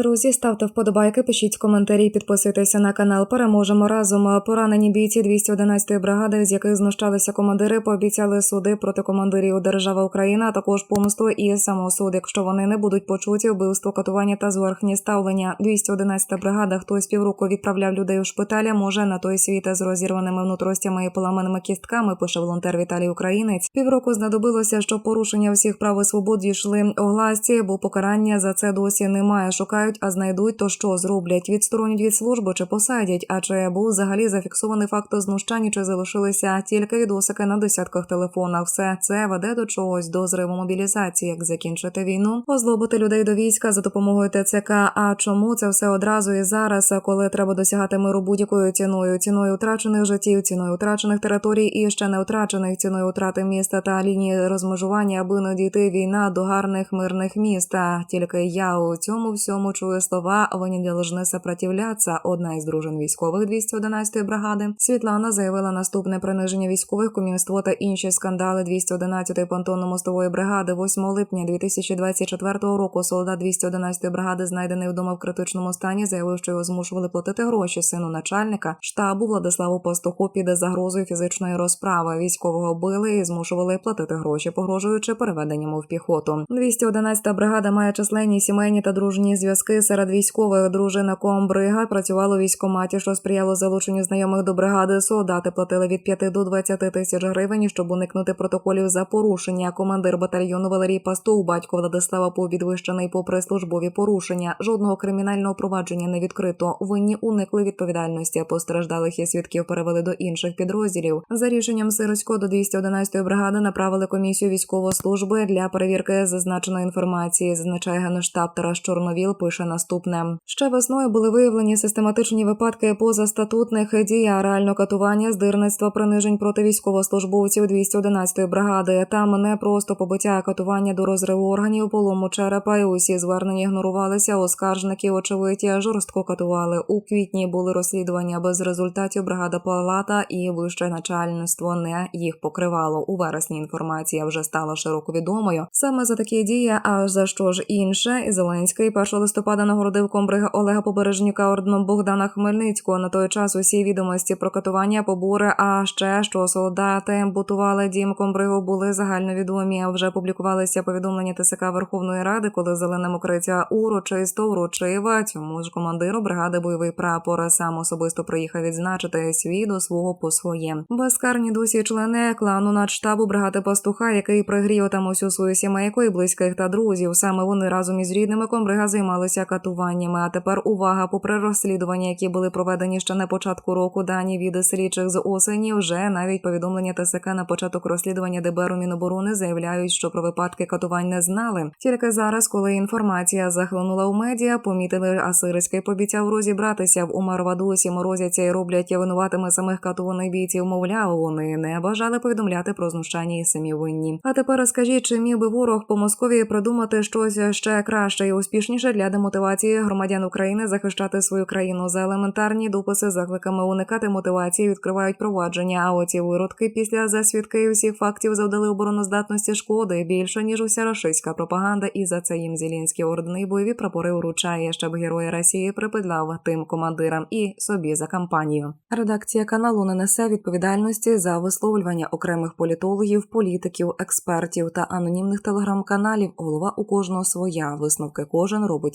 Друзі, ставте вподобайки, пишіть коментарі, підписуйтеся на канал. Переможемо разом. Поранені бійці 211-ї бригади, з яких знущалися командири, пообіцяли суди проти командирів держава Україна, а також помсту і самосуд, якщо вони не будуть почуті, вбивство, катування та зверхні ставлення. 211-та бригада, хто з півроку відправляв людей у шпиталі, може на той світ з розірваними внутростями і поламаними кістками. Пише волонтер Віталій Українець. Півроку знадобилося, щоб порушення всіх прав і свобод дійшли огласці, бо покарання за це досі немає. Шукають, а знайдуть, то що зроблять? Відсторонять від служби чи посадять? А чи був взагалі зафіксований факт знущання, чи залишилися тільки відосики на десятках телефонах? Все це веде до чогось до зриву мобілізації. Як закінчити війну? Озлобити людей до війська за допомогою ТЦК. А чому це все одразу і зараз, коли треба досягати миру будь-якою ціною? Ціною втрачених життів, ціною втрачених територій і ще не втрачених ціною втрати міста та лінії розмежування, аби не дійти війна до гарних мирних міст. Тільки я у цьому всьому чую слова «Ви не должны сопротивляться». Одна із дружин військових 211-ї бригади Світлана заявила наступне приниження військових кумівство та інші скандали 211-ї понтонно-мостової бригади 8 липня 2024 року. Солдат 211-ї бригади, знайдений вдома в критичному стані, заявив, що його змушували платити гроші сину начальника штабу Владиславу Пастуху під загрозою фізичної розправи. Військового били і змушували платити гроші, погрожуючи переведенням в піхоту. 211-та бригада має численні сімейні та дружні зв'язки серед військових. Дружина комбрига працювала у військкоматі, що сприяло залученню знайомих до бригади. Солдати платили від 5 до 20 тисяч гривень, щоб уникнути протоколів за порушення. Командир батальйону Валерій Пастух, батько Владислава був підвищений попри службові порушення. Жодного кримінального провадження не відкрито. Винні уникли відповідальності. Постраждалих і свідків перевели до інших підрозділів. За рішенням Сирського до 211-ї бригади направили комісію військової служби для перевірки зазначеної інформації. Зазначає генштаб Тарас Чорновіл. Пише наступне: ще весною були виявлені систематичні випадки позастатутних дій, реально катування, здирництва, принижень проти військовослужбовців 211-ї бригади. Там не просто побиття, а катування до розриву органів, полому черепа. І усі звернення ігнорувалися. Оскаржники очевидці жорстко катували. У квітні були розслідування без результатів. Бригада палата і вище начальництво не їх покривало. У вересні інформація вже стала широко відомою. Саме за такі дії, а за що ж інше, Зеленський 1 листопада нагородив комбрига Олега Побережнюка орденом Богдана Хмельницького. На той час усі відомості про катування, побори, а ще що солдати бутували дім комбригу, були загальновідомі. Вже публікувалися повідомлення ТСК Верховної Ради, коли зелене мокриця урочисто вручила цьому ж командиру бригади бойовий прапор. Сам особисто приїхав відзначити свій до свого по своє. Безкарні досі члени клану надштабу бригади пастуха, який пригрів там усю свою сімейку і близьких та друзів. Саме вони разом із рідними комбрига займалися катуваннями. А тепер увага, попри розслідування, які були проведені ще на початку року, дані від слідчих з осені, вже навіть повідомлення ТСК на початок розслідування ДБРу Міноборони заявляють, що про випадки катувань не знали. Тільки зараз, коли інформація захлинула в медіа, помітили, а Сирський пообіцяв розібратися в Умарвадусі, морозяться і роблять винуватими самих катуваних бійців. Мовляв, вони не бажали повідомляти про знущання і самі винні. А тепер скажіть, чи міг би ворог по Московії придумати щось ще краще і успішніше для демотивації громадян України захищати свою країну за елементарні дописи закликами уникати мотивації відкривають провадження. А оці виродки після засвідки усіх фактів завдали обороноздатності шкоди більше ніж уся рашистська пропаганда. І за це їм Зелінський ордени бойові прапори вручає, щоб герої Росії припидляв тим командирам і собі за кампанію. Редакція каналу не несе відповідальності за висловлювання окремих політологів, політиків, експертів та анонімних телеграм-каналів. Голова у кожного своя висновки кожен робить